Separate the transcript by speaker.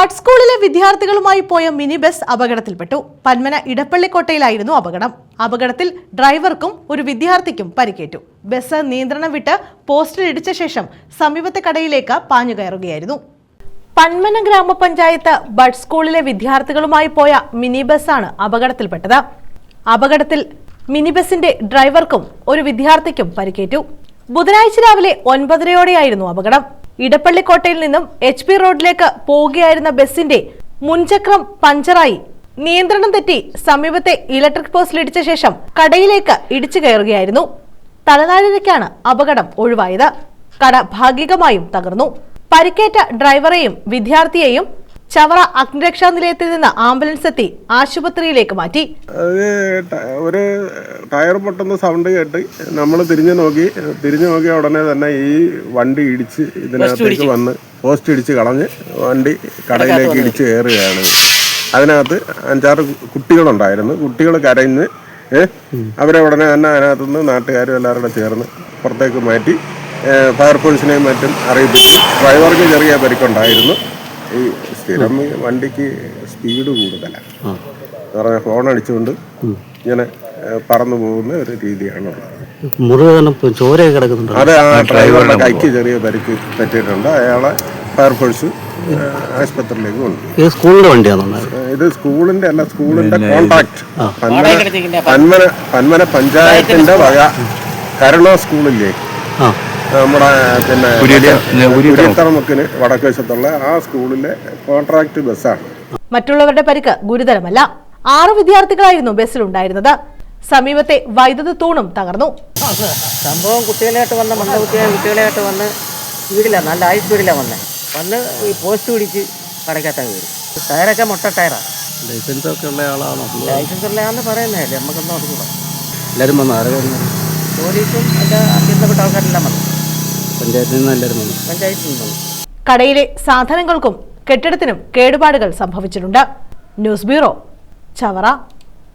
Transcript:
Speaker 1: Bud സ്കൂളിലെ വിദ്യാർത്ഥികളുമായി പോയ മിനി ബസ് അപകടത്തിൽപ്പെട്ടു. പന്മന ഇടപ്പള്ളിക്കോട്ടയിലായിരുന്നു അപകടം. അപകടത്തിൽ ഡ്രൈവർക്കും ഒരു വിദ്യാർത്ഥിക്കും പരിക്കേറ്റു. ബസ് നിയന്ത്രണം വിട്ട് പോസ്റ്റിൽ ഇടിച്ച ശേഷം സമീപത്തെ കടയിലേക്ക് പാഞ്ഞു കയറുകയായിരുന്നു. പന്മന ഗ്രാമപഞ്ചായത്ത് ബഡ് സ്കൂളിലെ വിദ്യാർത്ഥികളുമായി പോയ മിനി ബസ്സാണ് അപകടത്തിൽപ്പെട്ടത്. അപകടത്തിൽ മിനി ബസിന്റെ ഡ്രൈവർക്കും ഒരു വിദ്യാർത്ഥിക്കും പരിക്കേറ്റു. ബുധനാഴ്ച രാവിലെ ഒൻപതരയോടെയായിരുന്നു അപകടം. ഇടപ്പള്ളിക്കോട്ടയിൽ നിന്നും എച്ച് പി റോഡിലേക്ക് പോവുകയായിരുന്ന ബസിന്റെ മുൻചക്രം പഞ്ചറായി. നിയന്ത്രണം തെറ്റി സമീപത്തെ ഇലക്ട്രിക് പോസ്റ്റിലിടിച്ച ശേഷം കടയിലേക്ക് ഇടിച്ചു കയറുകയായിരുന്നു. തലനാരിഴയ്ക്കാണ് അപകടം ഒഴിവായത്. കട ഭാഗികമായും തകർന്നു. പരിക്കേറ്റ ഡ്രൈവറെയും വിദ്യാർത്ഥിയെയും ചവറ അഗ്നിരക്ഷാ നിലയത്തിൽ നിന്ന് ആംബുലൻസ് എത്തി ആശുപത്രിയിലേക്ക് മാറ്റി.
Speaker 2: ഒരു ടയർ പൊട്ടുന്ന സൗണ്ട് കേട്ട് നമ്മൾ തിരിഞ്ഞു നോക്കി. തിരിഞ്ഞു നോക്കിയ ഉടനെ തന്നെ ഈ വണ്ടി ഇടിച്ച് ഇതിനകത്തേക്ക് വന്ന് പോസ്റ്റ് ഇടിച്ച് കളഞ്ഞ് വണ്ടി കടയിലേക്ക് ഇടിച്ച് കയറുകയാണ്. അതിനകത്ത് അഞ്ചാറ് കുട്ടികളുണ്ടായിരുന്നു. കുട്ടികൾ കരഞ്ഞ് അവരെ ഉടനെ തന്നെ അതിനകത്തുനിന്ന് നാട്ടുകാരും എല്ലാവരും കൂടെ ചേർന്ന് പുറത്തേക്ക് മാറ്റി ഫയർ ഫയർഫോഴ്സിനെയും മറ്റും അറിയിപ്പിച്ചു ഡ്രൈവർക്ക് ചെറിയ പരിക്കുണ്ടായിരുന്നു. ഈ സ്ഥിരം വണ്ടിക്ക് സ്പീഡ് കൂടുതലാണ് പറഞ്ഞാൽ ഫോൺ അടിച്ചുകൊണ്ട് ഇങ്ങനെ പറന്നു പോകുന്ന ഒരു രീതിയാണ്
Speaker 3: അതെ ചോരയൊക്കെ കിടക്കുന്നുണ്ട്?
Speaker 2: അതെ ആ ഡ്രൈവറുടെ കൈക്ക് ചെറിയ പരിക്ക് പറ്റിയിട്ടുണ്ട്. അയാളെ ഫയർഫോഴ്സ് ആശുപത്രിയിലേക്ക് കൊണ്ടു
Speaker 3: ഇത് സ്കൂളിന്റെ വണ്ടിയാണോ?
Speaker 2: ഇത് സ്കൂളിന്റെ അല്ല സ്കൂളിന്റെ കോൺട്രാക്ട് പന്മന പന്മന പഞ്ചായത്തിന്റെ വക കരുണോ സ്കൂളില്ലേ?
Speaker 3: ആ.
Speaker 2: നമ്മുടെ പിന്നെ കുര്യത്തറമുക്കിന് വടക്കുവശത്തുള്ള ആ സ്കൂളിലെ കോൺട്രാക്ട് ബസ്സാണ്.
Speaker 1: മറ്റുള്ളവരുടെ പരിക്ക് ഗുരുതരമല്ല. ആറ് വിദ്യാർത്ഥികളായിരുന്നു ബസ്സിലുണ്ടായിരുന്നത്. സമീപത്തെ വൈദ്യുത തൂണും തകർന്നു.
Speaker 4: സംഭവം കുട്ടികളായിട്ട് വന്ന മന്ദബുദ്ധിയായ കുട്ടികളായിട്ട് വന്ന് വീടില്ല നല്ല ഹൈ സ്പീഡിലാണ് വന്നത് വന്ന്. ഈ പോസ്റ്റ് പിടിച്ച് കടക്കാത്ത വീട് ടയറൊക്കെ മുട്ട ടയറാണ്
Speaker 3: ലൈസൻസ് ഒക്കെ ഉള്ള ആളാണോ?
Speaker 4: ലൈസൻസ് ഉള്ളതാണെന്ന് പറയുന്നതല്ലേ നമുക്കൊന്നും അതുകൂടാ
Speaker 3: എല്ലാവരും വന്നു ആരും വന്നു?
Speaker 4: പോലീസും എല്ലാ അത്യന്തപ്പെട്ട ആൾക്കാരെല്ലാം വന്നു.
Speaker 3: പഞ്ചായത്തിൽ നിന്ന്
Speaker 4: പഞ്ചായത്തിൽ
Speaker 1: കടയിലെ സാധനങ്ങൾക്കും കെട്ടിടത്തിനും കേടുപാടുകൾ സംഭവിച്ചിട്ടുണ്ട്. News bureau Chavara.